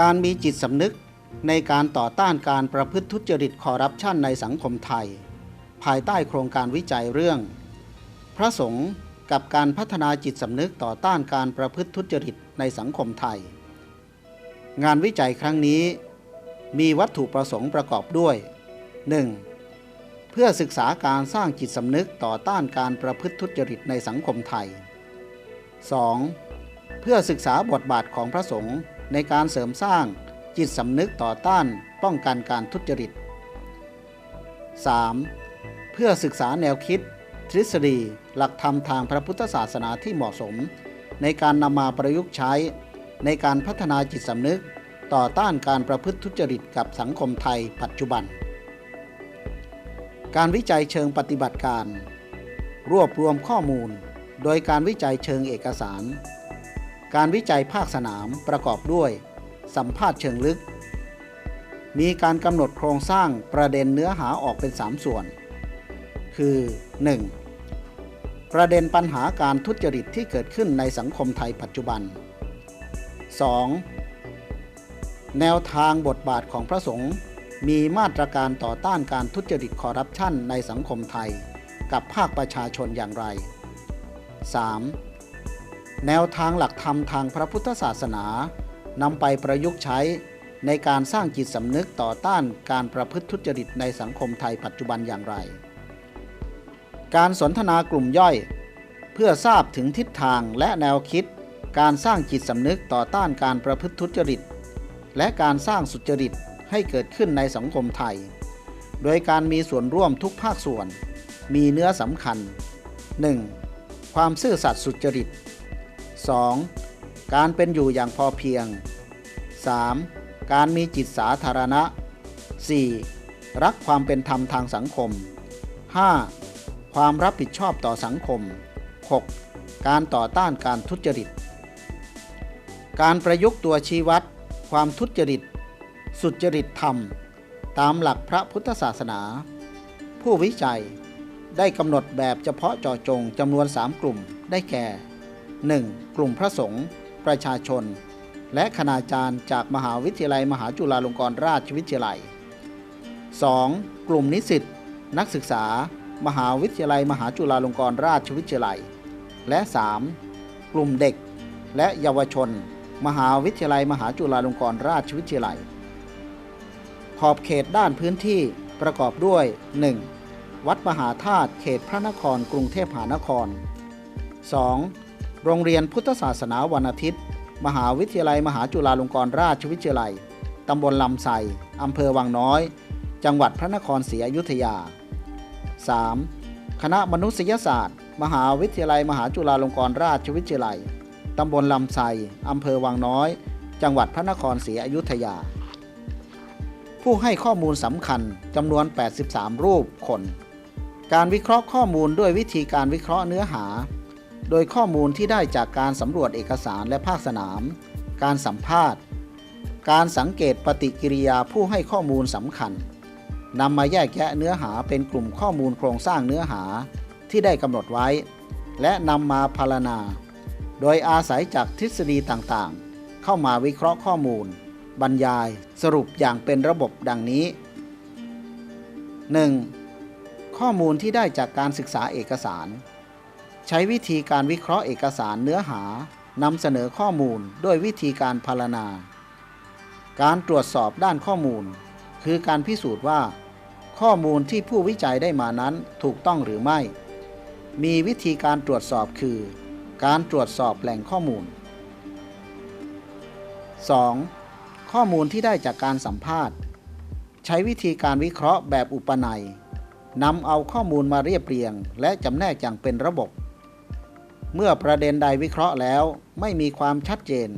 การมีจิตสำนึกในการต่อต้านการประพฤติทุจริตคอร์รัปชันในสังคมไทย ภายใต้โครงการวิจัยเรื่อง พระสงฆ์กับการพัฒนาจิตสำนึกต่อต้านการประพฤติทุจริตในสังคมไทย งานวิจัยครั้งนี้ มีวัตถุประสงค์ประกอบด้วย 1. เพื่อศึกษาการสร้างจิตสำนึกต่อต้านการประพฤติทุจริตในสังคมไทย 2. เพื่อศึกษาบทบาทของพระสงฆ์ในการเสริมสร้างจิตสำนึกต่อต้านป้องกันการทุจริต 3. เพื่อศึกษาแนวคิด ทฤษฎี หลักธรรมทางพระพุทธศาสนาที่เหมาะสม ในการนำมาประยุกต์ใช้ ในการพัฒนาจิตสำนึก ต่อต้านการประพฤติทุจริตกับสังคมไทยปัจจุบัน การวิจัยเชิงปฏิบัติการ รวบรวมข้อมูล โดยการวิจัยเชิงเอกสาร การวิจัยภาคสนามประกอบด้วย สัมภาษณ์เชิงลึก มีการกำหนดโครงสร้างประเด็นเนื้อหาออกเป็น 3 ส่วน คือ 1. ประเด็นปัญหาการทุจริตที่เกิดขึ้นในสังคมไทยปัจจุบัน 2. แนวทางบทบาทของพระสงฆ์มีมาตรการต่อต้านการทุจริตคอร์รัปชันในสังคมไทย กับภาคประชาชนอย่างไร 3. แนวทางหลักธรรมทางพระพุทธศาสนานำไปประยุกต์ใช้ในการสร้างจิตสำนึกต่อต้านการประพฤติทุจริตในสังคมไทยปัจจุบันอย่างไร การสนทนากลุ่มย่อย เพื่อทราบถึงทิศทางและแนวคิด การสร้างจิตสำนึกต่อต้านการประพฤติทุจริต และการสร้างสุจริตให้เกิดขึ้นในสังคมไทย โดยการมีส่วนร่วมทุกภาคส่วน มีเนื้อสำคัญ 1. ความซื่อสัตย์สุจริต 2. การเป็นอยู่อย่างพอเพียง 3. การมีจิตสาธารณะ 4. รักความเป็นธรรมทางสังคม 5. ความรับผิดชอบต่อสังคม 6. การต่อต้านการทุจริต การประยุกต์ตัวชี้วัด ความทุจริต สุจริตธรรม ตามหลักพระพุทธศาสนา ผู้วิจัยได้กำหนดแบบเฉพาะเจาะจงจำนวน 3 กลุ่มได้แก่ 1. กลุ่มพระสงฆ์ประชาชน และคณาจารย์จากมหาวิทยาลัยมหาจุฬาลงกรณราชวิทยาลัย 2. กลุ่มนิสิตนักศึกษา มหาวิทยาลัยมหาจุฬาลงกรณราชวิทยาลัย และ 3. กลุ่มเด็กและเยาวชน มหาวิทยาลัยมหาจุฬาลงกรณราชวิทยาลัย ขอบเขตด้านพื้นที่ประกอบด้วย 1. วัดมหาธาตุเขตพระนครกรุงเทพมหานคร 2. โรงเรียนพุทธศาสนาวันอาทิตย์ มหาวิทยาลัยมหาจุฬาลงกรณราชวิทยาลัย ตำบลลำไทรอำเภอวังน้อย จังหวัดพระนครศรีอยุธยา 3. คณะมนุษยศาสตร์ มหาวิทยาลัยมหาจุฬาลงกรณราชวิทยาลัย ตำบลลำไทรอำเภอวังน้อย จังหวัดพระนครศรีอยุธยา ผู้ให้ข้อมูลสำคัญจำนวน 83 รูปคน การวิเคราะห์ข้อมูลด้วยวิธีการวิเคราะห์เนื้อหา โดยข้อมูลที่ได้จากการสำรวจเอกสารและภาคสนาม การสัมภาษณ์ การสังเกตปฏิกิริยาผู้ให้ข้อมูลสำคัญนำมาแยกแยะเนื้อหาเป็นกลุ่มข้อมูลโครงสร้างเนื้อหาที่ได้กำหนดไว้ และนำมาพารณา โดยอาศัยจากทฤษฎีต่างๆ เข้ามาวิเคราะห์ข้อมูล บรรยายสรุปอย่างเป็นระบบดังนี้ 1. ข้อมูลที่ได้จากการศึกษาเอกสาร ใช้วิธีการวิเคราะห์เอกสารเนื้อหานำเสนอข้อมูลด้วยวิธีการพารณา การตรวจสอบด้านข้อมูล คือการพิสูจน์ว่า ข้อมูลที่ผู้วิจัยได้มานั้นถูกต้องหรือไม่ มีวิธีการตรวจสอบคือ การตรวจสอบแหล่งข้อมูล 2. ข้อมูลที่ได้จากการสัมภาษณ์ ใช้วิธีการวิเคราะห์แบบอุปนัยนำเอาข้อมูลมาเรียบเรียง และจำแนกอย่างเป็นระบบ เมื่อประเด็นใดวิเคราะห์แล้ว ไม่มีความชัดเจน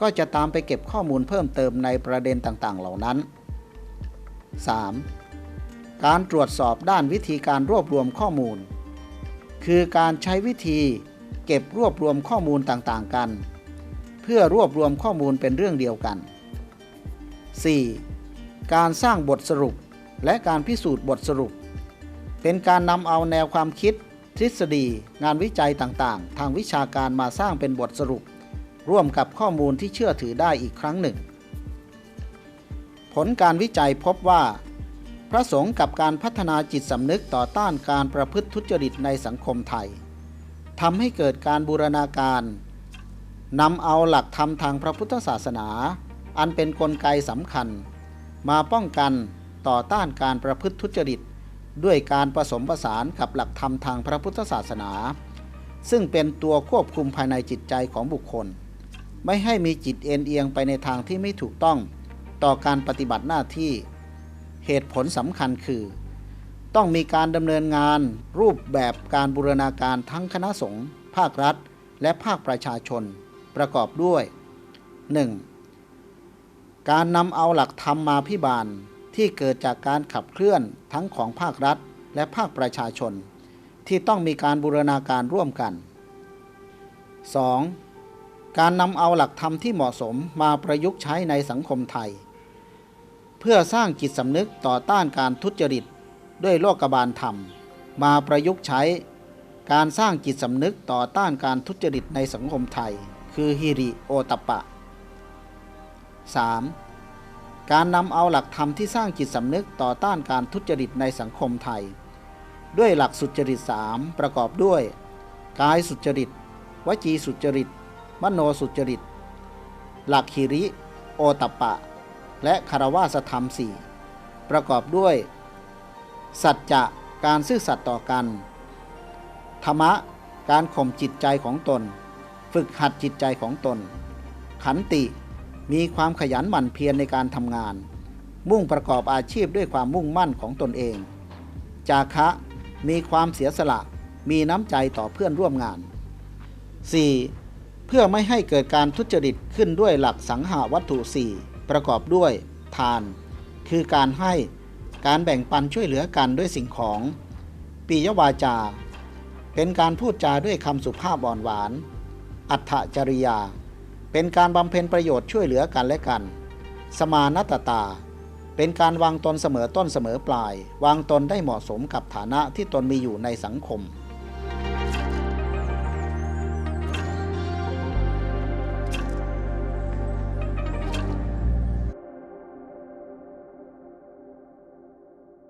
ก็จะตามไปเก็บข้อมูลเพิ่มเติมในประเด็นต่างๆ เหล่านั้น 3. การตรวจสอบด้านวิธีการรวบรวมข้อมูล คือการใช้วิธีเก็บรวบรวมข้อมูลต่างๆ กัน เพื่อรวบรวมข้อมูลเป็นเรื่องเดียวกัน 4. การสร้างบทสรุปและการพิสูจน์บทสรุป เป็นการนำเอาแนวความคิด ทฤษฎี งานวิจัยต่างๆ ทางวิชาการมาสร้างเป็นบทสรุป ร่วมกับข้อมูลที่เชื่อถือได้อีกครั้งหนึ่ง ผลการวิจัยพบว่า พระสงฆ์กับการพัฒนาจิตสำนึกต่อต้านการประพฤติทุจริตในสังคมไทยทำให้เกิดการบูรณาการนำเอาหลักธรรมทางพระพุทธศาสนา อันเป็นนกลไกสำคัญ มาป้องกันต่อต้านการประพฤติทุจริต ด้วยการผสมผสานกับหลักธรรมทางพระพุทธศาสนา ซึ่งเป็นตัวควบคุมภายในจิตใจของบุคคล ไม่ให้มีจิตเอ็นเอียงไปในทางที่ไม่ถูกต้องต่อการปฏิบัติหน้าที่เหตุผลสำคัญคือ ต้องมีการดำเนินงาน รูปแบบการบูรณาการทั้งคณะสงฆ์ภาครัฐ และภาคประชาชน ประกอบด้วย 1. การนำเอาหลักธรรมมาพิบาล ที่เกิดจากการขับเคลื่อนทั้งของภาครัฐ และภาคประชาชน ที่ต้องมีการบูรณาการร่วมกัน 2. การนำเอาหลักธรรมที่เหมาะสมมาประยุกต์ใช้ในสังคมไทย เพื่อสร้างจิตสำนึกต่อต้านการทุจริต ด้วยโลกบาลธรรม มาประยุกต์ใช้ การสร้างจิตสำนึกต่อต้านการทุจริตในสังคมไทย คือฮิริโอตปปะ 3. การนำเอาหลักธรรมที่สร้างจิตสำนึกต่อต้านการทุจริตในสังคมไทย ด้วยหลักสุจริต 3 ประกอบด้วย กายสุจริต วจีสุจริต มโนสุจริต หลักฮิริ โอตปปะ และคารวาสธรรมสี่ประกอบด้วย สัจจะการซื่อสัตย์ต่อกัน ธรรมะ การข่มจิตใจของตน ฝึกหัดจิตใจของตน ขันติ มีความขยันหมั่นเพียรในการทำงาน มุ่งประกอบอาชีพด้วยความมุ่งมั่นของตนเอง จาคะมีความเสียสละ มีน้ำใจต่อเพื่อนร่วมงาน 4. เพื่อไม่ให้เกิดการทุจริตขึ้นด้วยหลักสังหาวัตถุ 4 ประกอบด้วย ทาน คือการให้การแบ่งปันช่วยเหลือกันด้วยสิ่งของปียวาจา เป็นการพูดจาด้วยคำสุภาพอ่อนหวาน อัตถจริยา เป็นการบำเพ็ญประโยชน์ช่วยเหลือกันและกัน สมานัตตา เป็นการวางตนเสมอต้นเสมอปลาย วางตนได้เหมาะสมกับฐานะที่ตนมีอยู่ในสังคม